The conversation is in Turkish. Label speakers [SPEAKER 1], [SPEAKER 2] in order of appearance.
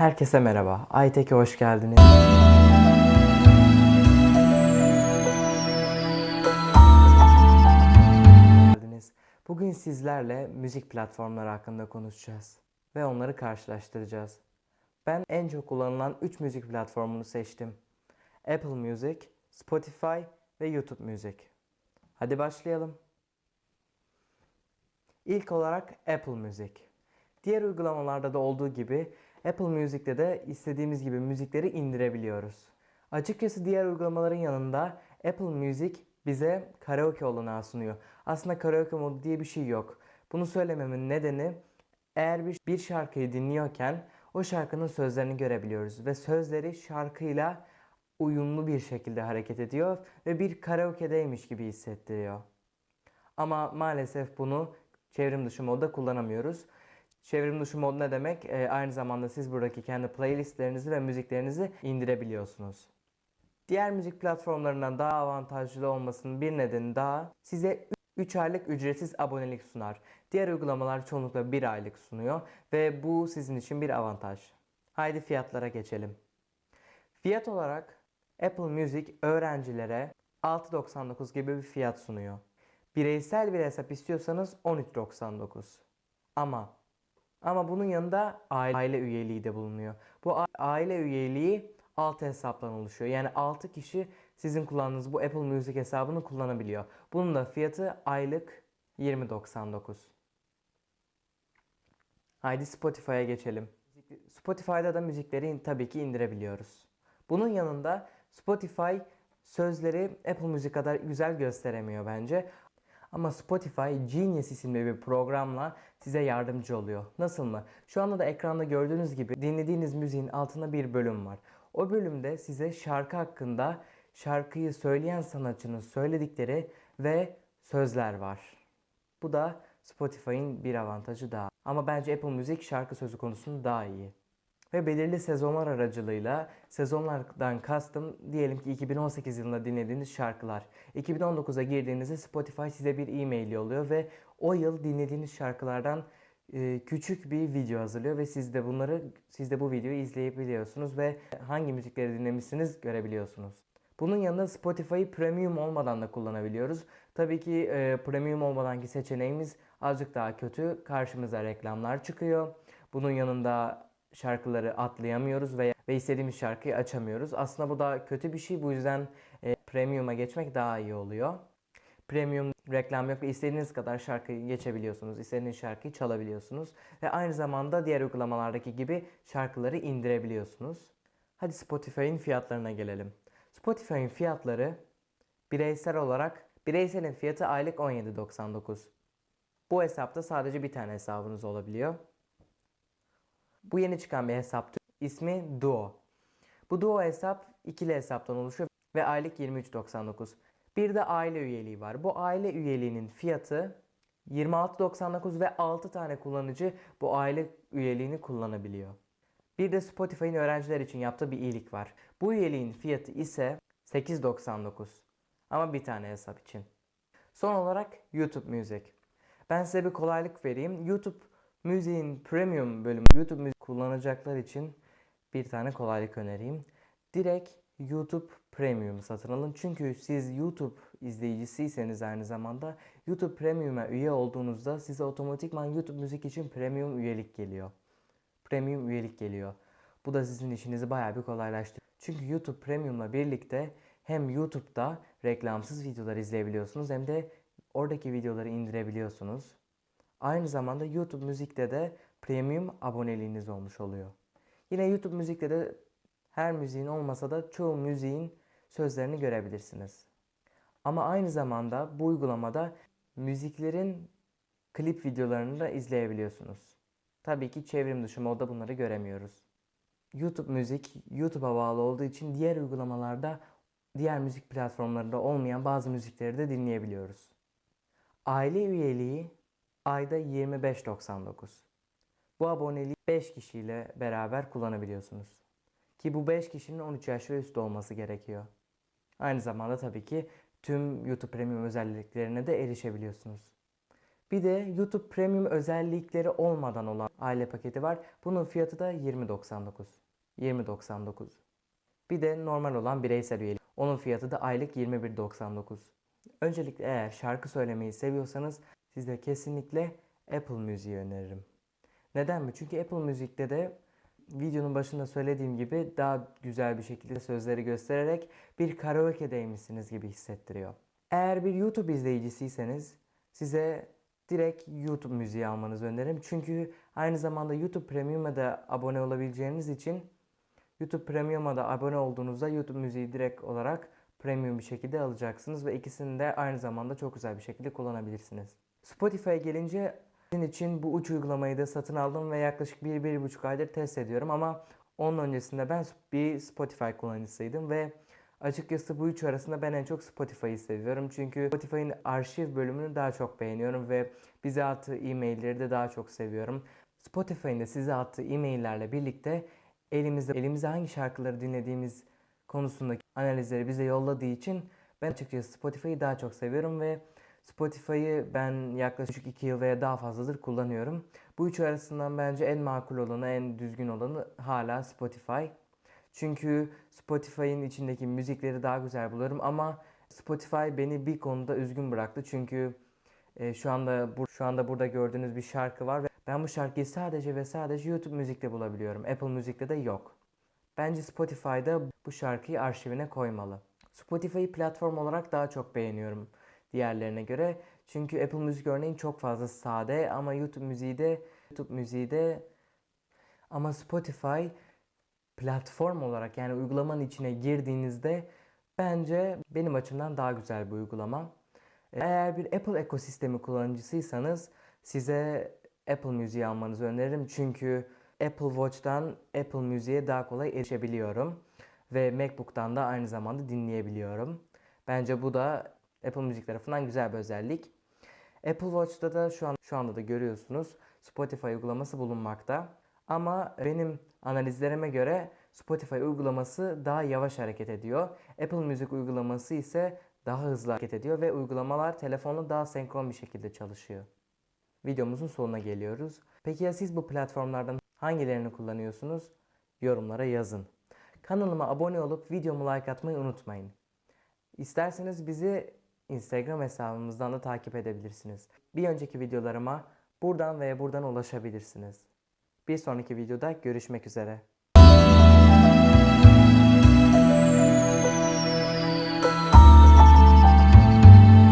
[SPEAKER 1] Herkese merhaba. Aytek'e hoş geldiniz. Bugün sizlerle müzik platformları hakkında konuşacağız ve onları karşılaştıracağız. Ben en çok kullanılan 3 müzik platformunu seçtim. Apple Music, Spotify ve YouTube Music. Hadi başlayalım. İlk olarak Apple Music. Diğer uygulamalarda da olduğu gibi Apple Music'te de istediğimiz gibi müzikleri indirebiliyoruz. Açıkçası diğer uygulamaların yanında Apple Music bize karaoke olanağı sunuyor. Aslında karaoke modu diye bir şey yok. Bunu söylememin nedeni eğer bir, bir şarkıyı dinliyorken o şarkının sözlerini görebiliyoruz ve sözleri şarkıyla uyumlu bir şekilde hareket ediyor ve bir karaoke'deymiş gibi hissettiriyor. Ama maalesef bunu çevrim dışı modda kullanamıyoruz. Çevrim dışı mod ne demek? Ee, aynı zamanda siz buradaki kendi playlistlerinizi ve müziklerinizi indirebiliyorsunuz. Diğer müzik platformlarından daha avantajlı olmasının bir nedeni daha size 3 aylık ücretsiz abonelik sunar. Diğer uygulamalar çoğunlukla 1 aylık sunuyor ve bu sizin için bir avantaj. Haydi fiyatlara geçelim. Fiyat olarak Apple Music öğrencilere 6.99 gibi bir fiyat sunuyor. Bireysel bir hesap istiyorsanız 13.99. Ama ama bunun yanında aile üyeliği de bulunuyor. Bu aile üyeliği 6 hesaptan oluşuyor. Yani 6 kişi sizin kullandığınız bu Apple Music hesabını kullanabiliyor. Bunun da fiyatı aylık 20.99. Haydi Spotify'a geçelim. Spotify'da da müzikleri tabii ki indirebiliyoruz. Bunun yanında Spotify sözleri Apple Music kadar güzel gösteremiyor bence. Ama Spotify Genius isimli bir programla size yardımcı oluyor. Nasıl mı? Şu anda da ekranda gördüğünüz gibi dinlediğiniz müziğin altında bir bölüm var. O bölümde size şarkı hakkında şarkıyı söyleyen sanatçının söyledikleri ve sözler var. Bu da Spotify'ın bir avantajı daha. Ama bence Apple Music şarkı sözü konusunda daha iyi. Ve belirli sezonlar aracılığıyla sezonlardan kastım diyelim ki 2018 yılında dinlediğiniz şarkılar. 2019'a girdiğinizde Spotify size bir e-mail yolluyor ve o yıl dinlediğiniz şarkılardan e, küçük bir video hazırlıyor ve siz de bunları siz de bu videoyu izleyebiliyorsunuz ve hangi müzikleri dinlemişsiniz görebiliyorsunuz. Bunun yanında Spotify'ı premium olmadan da kullanabiliyoruz. Tabii ki e, premium olmadanki seçeneğimiz azıcık daha kötü. Karşımıza reklamlar çıkıyor. Bunun yanında şarkıları atlayamıyoruz veya ve istediğimiz şarkıyı açamıyoruz. Aslında bu da kötü bir şey. Bu yüzden e, premium'a geçmek daha iyi oluyor. Premium reklam yok ve istediğiniz kadar şarkıyı geçebiliyorsunuz. İstediğiniz şarkıyı çalabiliyorsunuz. Ve aynı zamanda diğer uygulamalardaki gibi şarkıları indirebiliyorsunuz. Hadi Spotify'ın fiyatlarına gelelim. Spotify'ın fiyatları bireysel olarak bireyselin fiyatı aylık 17.99. Bu hesapta sadece bir tane hesabınız olabiliyor. Bu yeni çıkan bir hesap ismi Duo. Bu Duo hesap ikili hesaptan oluşuyor ve aylık 23.99. Bir de aile üyeliği var. Bu aile üyeliğinin fiyatı 26.99 ve 6 tane kullanıcı bu aile üyeliğini kullanabiliyor. Bir de Spotify'ın öğrenciler için yaptığı bir iyilik var. Bu üyeliğin fiyatı ise 8.99. Ama bir tane hesap için. Son olarak YouTube Music. Ben size bir kolaylık vereyim. YouTube Müziğin premium bölümü YouTube müzik kullanacaklar için bir tane kolaylık önereyim. Direkt YouTube Premium satın alın. Çünkü siz YouTube izleyicisiyseniz aynı zamanda YouTube Premium'a üye olduğunuzda size otomatikman YouTube müzik için premium üyelik geliyor. Premium üyelik geliyor. Bu da sizin işinizi bayağı bir kolaylaştırıyor. Çünkü YouTube Premium'la birlikte hem YouTube'da reklamsız videolar izleyebiliyorsunuz hem de oradaki videoları indirebiliyorsunuz. Aynı zamanda YouTube Müzik'te de premium aboneliğiniz olmuş oluyor. Yine YouTube Müzik'te de her müziğin olmasa da çoğu müziğin sözlerini görebilirsiniz. Ama aynı zamanda bu uygulamada müziklerin klip videolarını da izleyebiliyorsunuz. Tabii ki çevrim dışı modda bunları göremiyoruz. YouTube Müzik YouTube'a bağlı olduğu için diğer uygulamalarda diğer müzik platformlarında olmayan bazı müzikleri de dinleyebiliyoruz. Aile üyeliği ayda 25.99. Bu aboneliği 5 kişiyle beraber kullanabiliyorsunuz. Ki bu 5 kişinin 13 yaş ve üstü olması gerekiyor. Aynı zamanda tabii ki tüm YouTube Premium özelliklerine de erişebiliyorsunuz. Bir de YouTube Premium özellikleri olmadan olan aile paketi var. Bunun fiyatı da 20.99. 20.99. Bir de normal olan bireysel üyelik. Onun fiyatı da aylık 21.99. Öncelikle eğer şarkı söylemeyi seviyorsanız size kesinlikle Apple Müziği öneririm. Neden mi? Çünkü Apple Müzik'te de videonun başında söylediğim gibi daha güzel bir şekilde sözleri göstererek bir karaoke'deymişsiniz gibi hissettiriyor. Eğer bir YouTube izleyicisiyseniz size direkt YouTube müziği almanızı öneririm. Çünkü aynı zamanda YouTube Premium'a da abone olabileceğiniz için YouTube Premium'a da abone olduğunuzda YouTube müziği direkt olarak premium bir şekilde alacaksınız ve ikisini de aynı zamanda çok güzel bir şekilde kullanabilirsiniz. Spotify'a gelince sizin için bu uç uygulamayı da satın aldım ve yaklaşık 1-1,5 aydır test ediyorum ama onun öncesinde ben bir Spotify kullanıcısıydım ve açıkçası bu üç arasında ben en çok Spotify'ı seviyorum. Çünkü Spotify'ın arşiv bölümünü daha çok beğeniyorum ve bize attığı e-mailleri de daha çok seviyorum. Spotify'ın da size attığı e-maillerle birlikte elimizde elimize hangi şarkıları dinlediğimiz konusundaki analizleri bize yolladığı için ben açıkçası Spotify'ı daha çok seviyorum ve Spotify'ı ben yaklaşık 2 yıl veya daha fazladır kullanıyorum. Bu üçü arasından bence en makul olanı, en düzgün olanı hala Spotify. Çünkü Spotify'ın içindeki müzikleri daha güzel buluyorum ama Spotify beni bir konuda üzgün bıraktı. Çünkü e, şu anda şu anda burada gördüğünüz bir şarkı var ve ben bu şarkıyı sadece ve sadece YouTube Müzik'te bulabiliyorum. Apple Müzik'te de yok. Bence Spotify'da bu şarkıyı arşivine koymalı. Spotify'ı platform olarak daha çok beğeniyorum diğerlerine göre. Çünkü Apple Müzik örneğin çok fazla sade ama YouTube müziği de YouTube müziği de ama Spotify platform olarak yani uygulamanın içine girdiğinizde bence benim açımdan daha güzel bir uygulama. Eğer bir Apple ekosistemi kullanıcısıysanız size Apple Müziği almanızı öneririm. Çünkü Apple Watch'tan Apple Müziğe daha kolay erişebiliyorum. Ve MacBook'tan da aynı zamanda dinleyebiliyorum. Bence bu da Apple Müzik tarafından güzel bir özellik. Apple Watch'ta da şu an şu anda da görüyorsunuz Spotify uygulaması bulunmakta. Ama benim analizlerime göre Spotify uygulaması daha yavaş hareket ediyor. Apple Müzik uygulaması ise daha hızlı hareket ediyor ve uygulamalar telefonla daha senkron bir şekilde çalışıyor. Videomuzun sonuna geliyoruz. Peki ya siz bu platformlardan hangilerini kullanıyorsunuz? Yorumlara yazın. Kanalıma abone olup videomu like atmayı unutmayın. İsterseniz bizi Instagram hesabımızdan da takip edebilirsiniz. Bir önceki videolarıma buradan veya buradan ulaşabilirsiniz. Bir sonraki videoda görüşmek üzere.